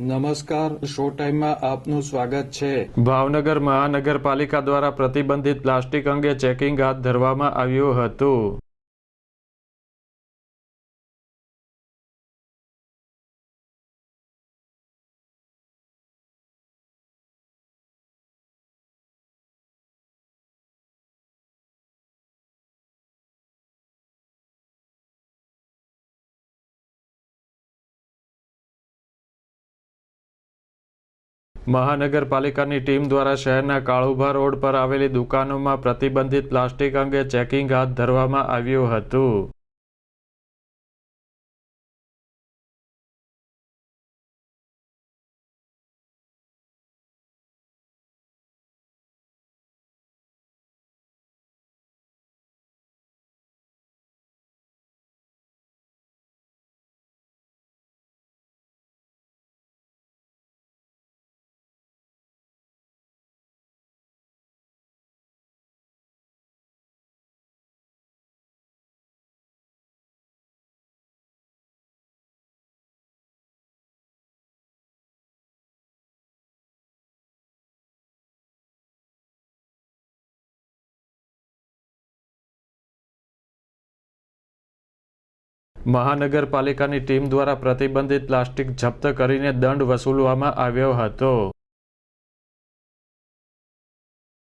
નમસ્કાર, શો ટાઈમમાં આપનું સ્વાગત છે. ભાવનગર મહાનગરપાલિકા દ્વારા પ્રતિબંધિત પ્લાસ્ટિક અંગે ચેકિંગ હાથ ધરવામાં આવ્યું હતું. મહાનગરપાલિકાની ટીમ દ્વારા શહેરના કાળુભા રોડ પર આવેલી દુકાનોમાં પ્રતિબંધિત પ્લાસ્ટિક અંગે ચેકિંગ હાથ ધરવામાં આવ્યું હતું. મહાનગરપાલિકાની ટીમ દ્વારા પ્રતિબંધિત પ્લાસ્ટિક જપ્ત કરીને દંડ વસૂલવામાં આવ્યો હતો.